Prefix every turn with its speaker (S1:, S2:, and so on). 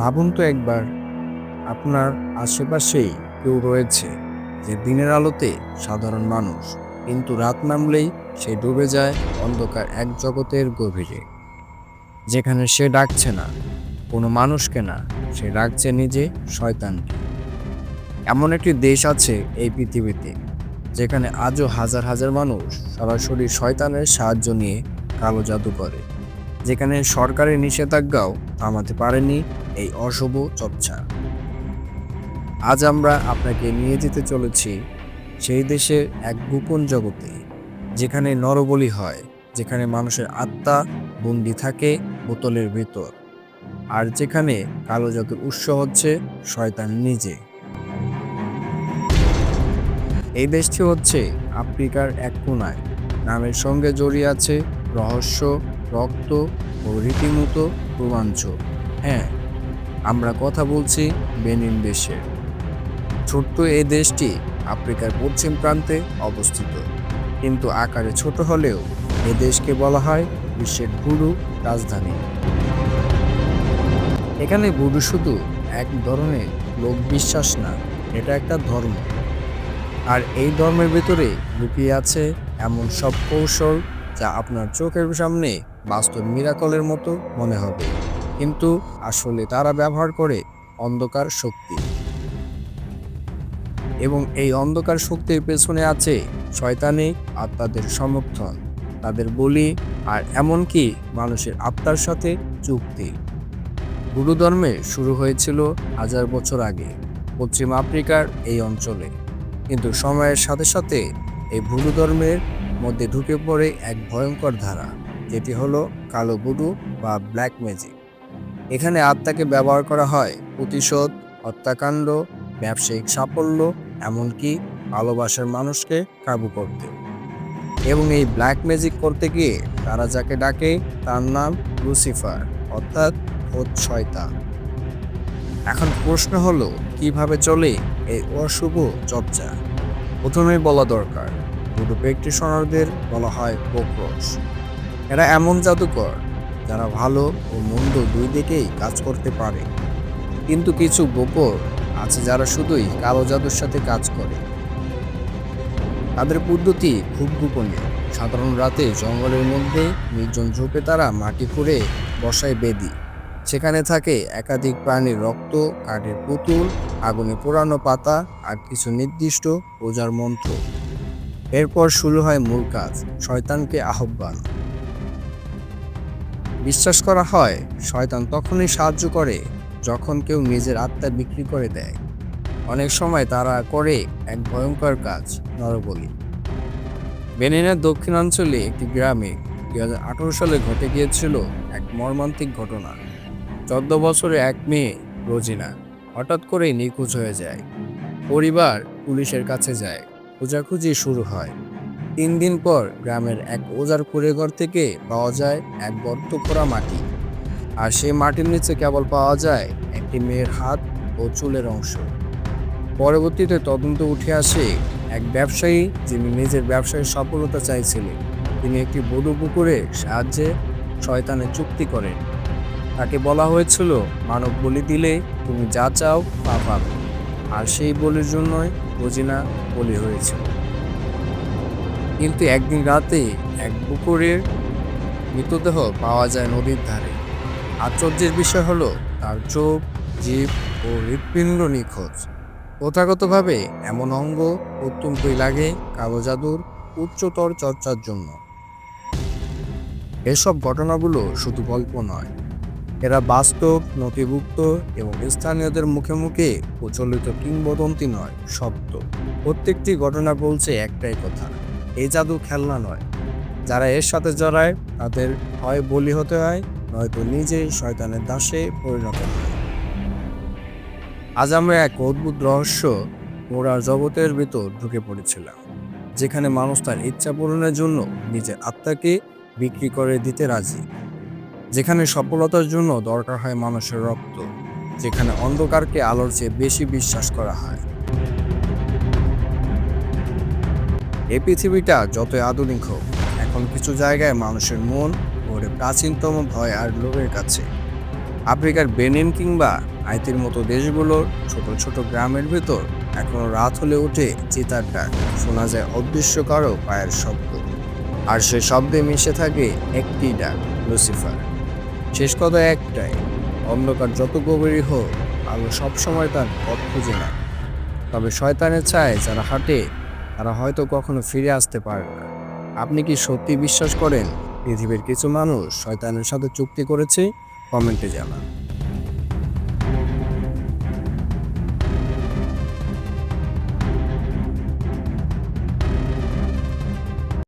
S1: ভাবুন তো একবার, আপনার আশেপাশেই কেউ রয়েছে যে দিনের আলোতে সাধারণ মানুষ, কিন্তু রাত নামলেই সে ডুবে যায় অন্ধকার এক জগতের গভীরে। যেখানে সে ডাকছে না, কোনো মানুষকে না, সে ডাকছে নিজে শয়তানকে। এমন একটি দেশ আছে এই পৃথিবীতে, যেখানে আজও হাজার হাজার মানুষ সরাসরি শয়তানের সাহায্য নিয়ে কালো জাদু করে। যেখানে সরকারের নিষেধাজ্ঞাও থামাতে পারেনি এই অশুভ চর্চা। আজ আমরা আপনাকে নিয়ে যেতে চলেছি সেই দেশের এক গোপন জগতে, যেখানে নরবলি হয়, যেখানে মানুষের আত্মা বন্দি থাকে বোতলের ভেতর, আর যেখানে কালো জাদুর উৎস হচ্ছে শয়তান নিজে। এই দেশটি হচ্ছে আফ্রিকার এক কোনায়, নামের সঙ্গে জড়িয়ে আছে রহস্য রক্ত ও রীতিমতো রোমাঞ্চ। হ্যাঁ আমরা কথা বলছি বেনিন দেশের ছোট্ট এই দেশটি আফ্রিকার পশ্চিম প্রান্তে অবস্থিত। কিন্তু আকারে ছোট হলেও এ দেশকে বলা হয় বিশ্বের ভুরু রাজধানী। এখানে ভুরু শুধু এক ধরনের লোক বিশ্বাস না, এটা একটা ধর্ম। আর এই ধর্মের ভেতরে লুকিয়ে আছে এমন সব কৌশল যা আপনার চোখের সামনে বাস্তব মিরাকলের মতো মনে হবে। কিন্তু আসলে তারা ব্যবহার করে অন্ধকার শক্তি। এবং এই অন্ধকার শক্তির পেছনে আছে শয়তানি আত্মাদের সমর্থন, তাদের বলি আর এমনকি মানুষের আত্মার সাথে চুক্তি। গুরু ধর্মে শুরু হয়েছিল হাজার বছর আগে পশ্চিম আফ্রিকার এই অঞ্চলে। কিন্তু সময়ের সাথে সাথে এই ভুরু ধর্মের মধ্যে ঢুকে পড়ে এক ভয়ঙ্কর ধারা, যেটি হলো কালো বুডু বা ব্ল্যাক ম্যাজিক। এখানে আত্মাকে ব্যবহার করা হয় প্রতিশোধ, হত্যাকাণ্ড, ব্যবসায়িক সাফল্য, এমনকি ভালোবাসার মানুষকে কাবু করতে। এবং এই ব্ল্যাক ম্যাজিক করতে গিয়ে তারা যাকে ডাকে তার নাম লুসিফার, অর্থাৎ ভূত শয়তা এখন প্রশ্ন হলো, কীভাবে চলে এই অশুভ চর্চা? প্রথমেই বলা দরকার প্র্যাকটিশনারদের বলা হয় বক্রস। এরা এমন জাদুকর যারা ভালো ও মন্দ দুই দিকেই কাজ করতে পারে। কিন্তু কিছু বকর আছে যারা শুধুই কালো জাদুর সাথে কাজ করে। তাদের পদ্ধতি খুব গোপনীয়। সাধারণ রাতে জঙ্গলের মধ্যে নির্জন ঝোপে তারা মাটি খুঁড়ে বসায় বেদি। সেখানে থাকে একাধিক প্রাণীর রক্ত, কাঠের পুতুল, আগুনে পোড়ানো পাতা আর কিছু নির্দিষ্ট পূজার মন্ত্র। এরপর শুরু হয় মূল কাজ, শয়তানকে আহ্বান। বিশ্বাস করা হয়, শয়তান তখনই সাহায্য করে যখন কেউ নিজের আত্মা বিক্রি করে দেয়। অনেক সময় তারা করে এক ভয়ঙ্কর কাজ, নরবলি। বেনিনের দক্ষিণাঞ্চলে একটি গ্রামে দুই হাজার আঠারো সালে ঘটে গিয়েছিল এক মর্মান্তিক ঘটনা। চোদ্দ বছরে এক মেয়ে, রোজিনা, হঠাৎ করেই নিখোঁজ হয়ে যায়। পরিবার পুলিশের কাছে যায়। খোঁজাখুঁজি শুরু হয়। তিন দিন পর গ্রামের এক ওজার কুড়েঘর থেকে পাওয়া যায় এক গর্ত করা মাটি। আর সেই মাটির নিচে কেবল পাওয়া যায় একটি মেয়ের হাত ও চুলের অংশ। পরবর্তীতে তদন্ত উঠে আসে এক ব্যবসায়ী যিনি নিজের ব্যবসায় সফলতা চাইছিলেন। তিনি একটি বধূ পুকুরে সাহায্যে শয়তানে চুক্তি করেন। তাকে বলা হয়েছিল, মানব বলি দিলে তুমি যা চাও তা পাবে। আর সেই বলির জন্যই রোজিনা বলি হয়েছে। কিন্তু একদিন রাতে এক পুকুরের মৃতদেহ পাওয়া যায় নদীর ধারে। আশ্চর্যের বিষয় হলো, তার চোখ জীব ও হৃৎপিণ্ড নিখোঁজ। প্রথাগতভাবে এমন অঙ্গ অত্যন্তই লাগে কালো জাদুর উচ্চতর চর্চার জন্য। এসব ঘটনাগুলো শুধু গল্প নয় এরা বাস্তব, নথিভুক্ত এবং স্থানীয়দের মুখে মুখে প্রচলিত কিংবদন্তি নয়, সত্য। প্রত্যেকটি ঘটনা বলছে একটাই কথা এই জাদু খেলনা নয়। যারা এর সাথে জড়ায়, তাদের হয় বলি হতে হয়, নয়তো নিজেই শয়তানের দাসে পরিণত হয়। আজ আমরা এক অদ্ভুত রহস্য মোড়ার জগতের ভিতর ঢুকে পড়েছিলাম, যেখানে মানুষ তার ইচ্ছা পূরণের জন্য নিজের আত্মাকে বিক্রি করে দিতে রাজি। যেখানে সফলতার জন্য দরকার হয় মানুষের রক্ত, যেখানে অন্ধকারকে আলোর চেয়ে বেশি বিশ্বাস করা হয়। এই পৃথিবীটা যতই আধুনিক হোক, এখন কিছু জায়গায় মানুষের মন ঘুরে প্রাচীনতম ভয় আর লোভের কাছে। আফ্রিকার বেনিন কিংবা আইতির মতো দেশগুলোর ছোট ছোট গ্রামের ভেতর এখনও রাত হলে উঠে চিতার ডাক শোনা যায় অদৃশ্য কারও পায়ের শব্দ। আর সে শব্দে মিশে থাকে একটি ডাক, লুসিফার। শেষ কথা একটাই, অন্ধকার যত গভীরই হোক আলো সবসময় তার পথ খুঁজে না। তবে শয়তানের চায় যারা হাঁটে, তারা হয়তো কখনো ফিরে আসতে পারে না। আপনি কি সত্যি বিশ্বাস করেন? পৃথিবীর কিছু মানুষ শয়তানের সাথে চুক্তি করেছে? কমেন্টে জানান।